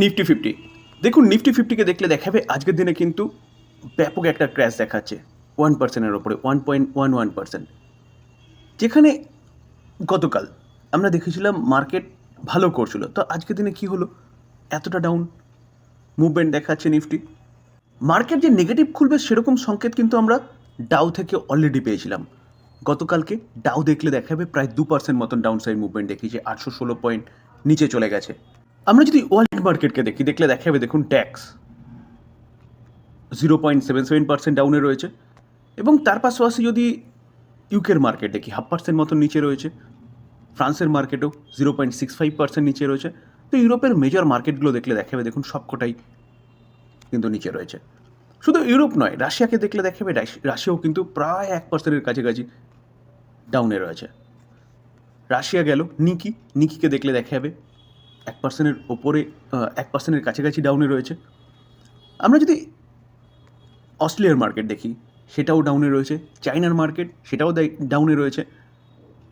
Nifty fifty দেখুন Nifty ফিফটিকে দেখলে দেখাবে, আজকের দিনে কিন্তু ব্যাপক একটা ক্র্যাশ দেখাচ্ছে। ওয়ান পার্সেন্টের ওপরে one point one one percent যেখানে গতকাল আমরা দেখেছিলাম মার্কেট ভালো করছিল। তো আজকের দিনে কি হলো? এতটা ডাউন মুভমেন্ট দেখাচ্ছে নিফটি মার্কেট যে নেগেটিভ খুলবে, সেরকম সংকেত কিন্তু আমরা ডাউ থেকে অলরেডি পেয়েছিলাম। গতকালকে ডাউ দেখলে দেখাবে, প্রায় দু পার্সেন্ট মতন ডাউন সাইড মুভমেন্ট দেখিয়েছে। আটশো ষোলো পয়েন্ট নিচে চলে গেছে। আমরা যদি ওয়ার্ল্ড মার্কেটকে দেখি, দেখলে দেখাবে, দেখুন tax zero point seven seven percent ডাউনে রয়েছে এবং তার পাশাপাশি যদি ইউকের মার্কেট দেখি হাফ পার্সেন্ট মতন নিচে রয়েছে, ফ্রান্সের মার্কেটও zero point six five percent নিচে রয়েছে। তো ইউরোপের মেজর মার্কেটগুলো দেখলে দেখাবে, দেখুন সবকটাই কিন্তু নিচে রয়েছে। শুধু ইউরোপ নয়, রাশিয়াকে দেখলে দেখাবে, রাশি- রাশিয়াও কিন্তু প্রায় এক পার্সেন্টের কাছাকাছি ডাউনে রয়েছে। রাশিয়া গেল, নিকি, নিকিকে দেখলে দেখা যাবে এক পার্সেন্টের ওপরে এক পার্সেন্টের কাছাকাছি ডাউনে রয়েছে। আমরা যদি অস্ট্রেলিয়ার মার্কেট দেখি, সেটাও ডাউনে রয়েছে। চাইনার মার্কেট সেটাও ডাউনে রয়েছে।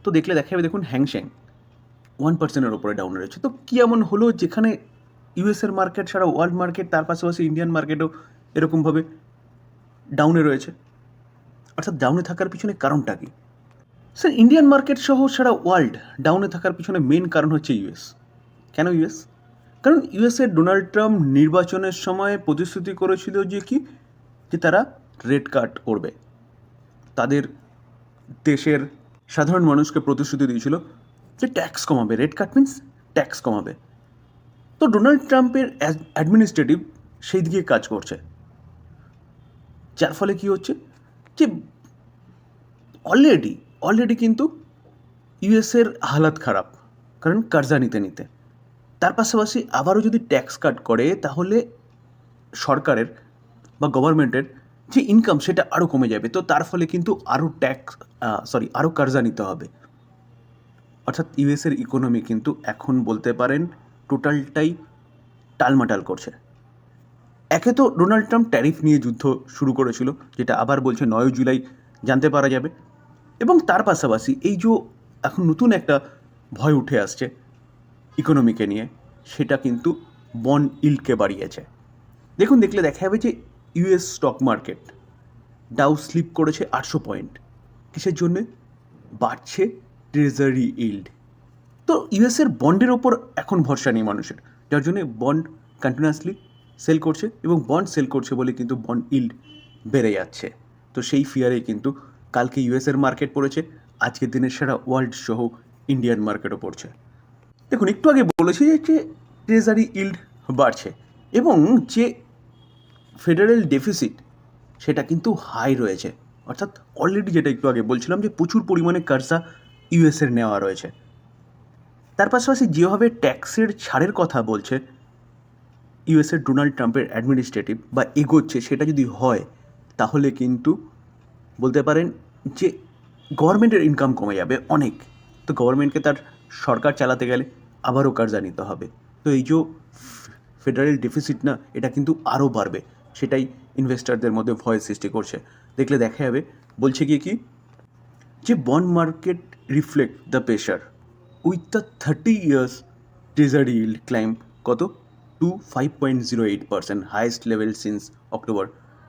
তো দেখলে দেখা যাবে, দেখুন হ্যাংশ্যাং ওয়ান পার্সেন্টের ওপরে ডাউনে রয়েছে। তো কী এমন হলো যেখানে ইউএসের মার্কেট ছাড়া ওয়ার্ল্ড মার্কেট তার পাশাপাশি ইন্ডিয়ান মার্কেটও এরকমভাবে ডাউনে রয়েছে? অর্থাৎ ডাউনে থাকার পিছনে কারণটা কী? স্যার ইন্ডিয়ান মার্কেট সহ সারা ওয়ার্ল্ড ডাউনে থাকার পিছনে মেন কারণ হচ্ছে ইউএস কেন ইউএস? কারণ ইউএসের ডোনাল্ড ট্রাম্প নির্বাচনের সময় প্রতিশ্রুতি করেছিল যে কি? যে তারা রেড কার্ড করবে। তাদের দেশের সাধারণ মানুষকে প্রতিশ্রুতি দিয়েছিল যে ট্যাক্স কমাবে। রেড কার্ড মিন্স ট্যাক্স কমাবে। তো ডোনাল্ড ট্রাম্পের অ্যাডমিনিস্ট্রেটিভ সেই দিকে কাজ করছে। যার ফলে কি হচ্ছে? যে অলরেডি অলরেডি কিন্তু ইউএসের হালাত খারাপ। কারণ কার্জা নিতে নিতে। তার পাশাপাশি আবারও যদি ট্যাক্স কাট করে, তাহলে সরকারের বা গভর্নমেন্টের যে ইনকাম সেটা আরও কমে যাবে। তো তার ফলে কিন্তু আরও ট্যাক্স সরি আরও কার্জা নিতে হবে। অর্থাৎ ইউএসের ইকোনমি কিন্তু এখন বলতে পারেন টোটালটাই টালমাটাল করছে। একে তো ডোনাল্ড ট্রাম্প ট্যারিফ নিয়ে যুদ্ধ শুরু করেছিল, যেটা আবার বলছে নয় জুলাই জানতে পারা যাবে। এবং তার পাশাপাশি এই যে এখন নতুন একটা ভয় উঠে আসছে ইকোনমিকে নিয়ে, সেটা কিন্তু বন ইল্ডকে বাড়িয়েছে। দেখুন, দেখলে দেখা যাবে যে US stock market Dow slip করেছে আটশো পয়েন্ট কিসের জন্যে? বাড়ছে ট্রেজারি ইল্ড তো ইউএসের বন্ডের ওপর এখন ভরসা নেই মানুষের। যার জন্য বন্ড কন্টিনিউয়াসলি সেল করছে এবং বন্ড সেল করছে বলে কিন্তু বন্ড ইল্ড বেড়ে যাচ্ছে। তো সেই ফিয়ারে কিন্তু কালকে ইউএসের মার্কেট পড়েছে, আজকের দিনের সারা ওয়ার্ল্ড সহ ইন্ডিয়ান মার্কেটও পড়ছে। দেখুন, একটু আগে বলেছি যে ট্রেজারি ইল্ড বাড়ছে এবং যে ফেডারেল ডেফিসিট সেটা কিন্তু হাই রয়েছে। অর্থাৎ অলরেডি যেটা একটু আগে বলছিলাম যে, প্রচুর পরিমাণে কার্সা ইউএসের নেওয়া রয়েছে। তার পাশাপাশি যেভাবে ট্যাক্সের ছাড়ের কথা বলছে ইউএসের ডোনাল্ড ট্রাম্পের অ্যাডমিনিস্ট্রেটিভ বা এগোচ্ছে, সেটা যদি হয়, তাহলে কিন্তু বলতে পারেন যে গভর্নমেন্টের ইনকাম কমে যাবে অনেক। তো গভর্নমেন্টকে তার সরকার চালাতে গেলে আবারও কার্জা নিতে হবে। তো এই যে ফেডারেল ডেফিসিট না, এটা কিন্তু আরও বাড়বে। সেটাই ইনভেস্টারদের মধ্যে ভয় সৃষ্টি করছে। দেখলে দেখা যাবে, বলছে কি কি? যে bond market reflect the pressure with the thirty years treasury yield climb, কত? Two five point zero eight percent, highest level since October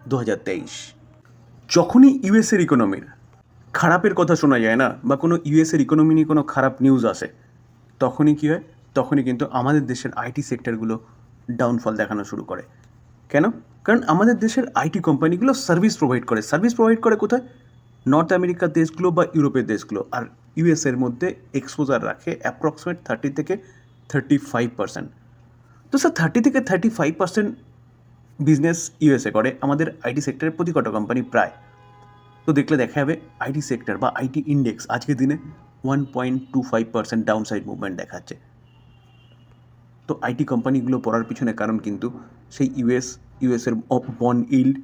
দু হাজার তেইশ। যখনই ইউএসের ইকোনমির খারাপের কথা শোনা যায় না, বা কোনো ইউএসের ইকোনমি নিয়ে কোনো খারাপ নিউজ আসে তখনই কী হয়? তখনই কিন্তু আমাদের দেশের আইটি সেক্টরগুলো ডাউনফল দেখানো শুরু করে। কেন? কারণ আমাদের দেশের আইটি কোম্পানিগুলো সার্ভিস প্রোভাইড করে। সার্ভিস প্রোভাইড করে কোথায়? নর্থ আমেরিকার দেশগুলো বা ইউরোপের দেশগুলো। আর ইউএসের মধ্যে এক্সপোজার রাখে অ্যাপ্রক্সিমেট থার্টি থেকে থার্টি ফাইভ পার্সেন্ট তো স্যার থার্টি থেকে thirty five percent business USA করে। আমাদের আইটি সেক্টরের প্রতি কটা কোম্পানি প্রায়। তো দেখলে দেখা যাবে আইটি সেক্টর বা আইটি ইন্ডেক্স আজকের দিনে one point two five percent down side movement দেখাচ্ছে। তো আইটি কোম্পানিগুলো পড়ার পিছনে কারণ কিন্তু সেই ইউএস ইউএসের বন ইল্ড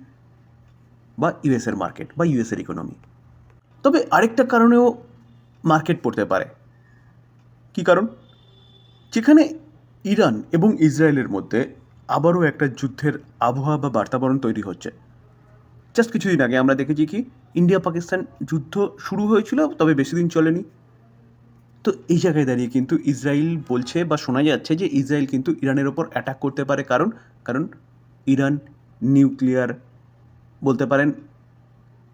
বা ইউএসের মার্কেট বা ইউএসের ইকোনমি তবে আরেকটা কারণেও মার্কেট পড়তে পারে। কি কারণ? যেখানে ইরান এবং ইসরায়েলের মধ্যে আবারও একটা যুদ্ধের আবহাওয়া বা বার্তাবরণ তৈরি হচ্ছে। জাস্ট কিছুদিন আগে আমরা দেখেছি কি ইন্ডিয়া পাকিস্তান যুদ্ধ শুরু হয়েছিল, তবে বেশি দিন চলেনি। তো এই জায়গায় দাঁড়িয়ে কিন্তু ইসরায়েল বলছে বা শোনা যাচ্ছে যে ইসরায়েল কিন্তু ইরানের ওপর অ্যাটাক করতে পারে। কারণ কারণ ইরান নিউক্লিয়ার বলতে পারেন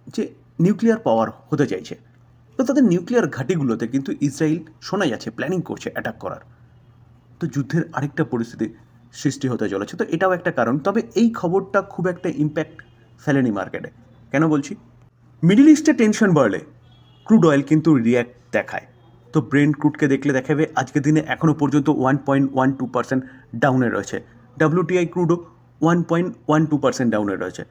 যে নিউক্লিয়ার পাওয়ার হতে চাইছে। তো তাদের নিউক্লিয়ার ঘাঁটিগুলোতে কিন্তু ইসরায়েল শোনা যাচ্ছে প্ল্যানিং করছে অ্যাটাক করার। তো যুদ্ধের আরেকটা পরিস্থিতি সৃষ্টি হতে চলেছে। তো এটাও একটা কারণ। তবে এই খবরটা খুব একটা ইম্প্যাক্ট ফেলেনি মার্কেটে। কেন বলছি? মিডিল ইস্টে টেনশন বাড়লে ক্রুড অয়েল কিন্তু রিয়্যাক্ট দেখায়। তো ব্রেন ক্রুডকে দেখলে দেখাবে, আজকের দিনে এখনও পর্যন্ত one point one two percent ডাউনে রয়েছে। WTI ক্রুডও one point one two percent ডাউনে রয়েছে।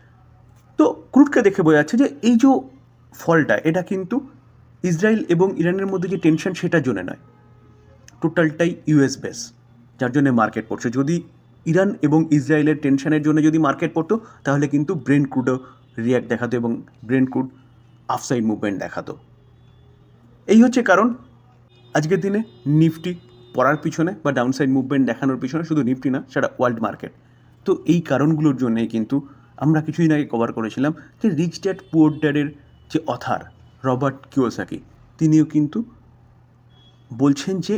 তো ক্রুডকে দেখে বোঝা যাচ্ছে যে এই যে ফলটা, এটা কিন্তু ইসরায়েল এবং ইরানের মধ্যে যে টেনশন সেটার জন্য নয়। টোটালটাই ইউএস বেস যার জন্য মার্কেট পড়ছে। যদি ইরান এবং ইসরায়েলের টেনশনের জন্য যদি মার্কেট পড়তো, তাহলে কিন্তু ব্রেন ক্রুডও রিয়াক্ট দেখাতো এবং ব্রেন ক্রুড আফসাইড মুভমেন্ট দেখাতো। এই হচ্ছে কারণ আজকের দিনে নিফটি পড়ার পিছনে বা ডাউনসাইড মুভমেন্ট দেখানোর পিছনে শুধু নিফটি না, সেটা ওয়ার্ল্ড মার্কেট তো এই কারণগুলোর জন্যই কিন্তু আমরা কিছুদিন আগে কভার করেছিলাম যে রিচ ড্যাড পুয়ার ড্যাডের যে অথার রবার্ট কিওসাকি, তিনিও কিন্তু বলছেন যে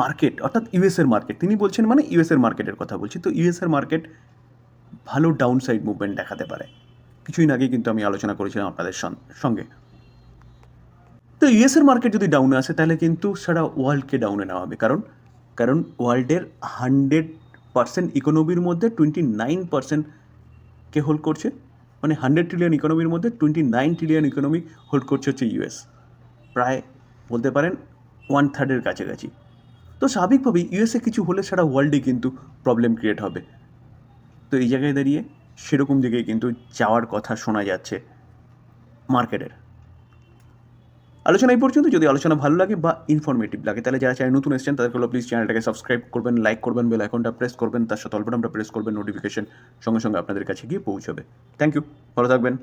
মার্কেট অর্থাৎ ইউএসের মার্কেট তিনি বলছেন মানে ইউএসের মার্কেটের কথা বলছি। তো ইউএসের মার্কেট ভালো ডাউন সাইড মুভমেন্ট দেখাতে পারে। কিছুদিন আগে কিন্তু আমি আলোচনা করেছিলাম আপনাদের সঙ্গে। তো ইউএসের মার্কেট যদি ডাউনে আসে, তাহলে কিন্তু সারা ওয়ার্ল্ডকে ডাউনে নেওয়া হবে। কারণ কারণ ওয়ার্ল্ডের হান্ড্রেড পার্সেন্ট ইকোনমির মধ্যে টোয়েন্টি নাইন পার্সেন্টকে হোল্ড করছে। মানে হান্ড্রেড ট্রিলিয়ন ইকোনমির মধ্যে twenty nine trillion economy hold করছে হচ্ছে ইউএস প্রায় বলতে পারেন ওয়ান থার্ডের কাছাকাছি। তো স্বাভাবিকভাবেই ইউএসএ কিছু হলে সারা ওয়ার্ল্ডে কিন্তু প্রবলেম ক্রিয়েট হবে। তো এই জায়গায় দাঁড়িয়ে সেরকম দিকে কিন্তু যাওয়ার কথা শোনা যাচ্ছে মার্কেটের আলোচনা এই পর্যন্ত। যদি আলোচনা ভালো লাগে বা ইনফরমেটিভ লাগে, তাহলে যারা চ্যানেল নতুন এসেছেন, তাদেরকে প্লিজ চ্যানেলটাকে সাবস্ক্রাইব করবেন লাইক করবেন বেল আইকনটা প্রেস করবেন, তার সাথে অল্প প্রেস করবেন নোটিফিকেশন সঙ্গে সঙ্গে আপনাদের কাছে গিয়ে পৌঁছবে। থ্যাংক ইউ ভালো থাকবেন।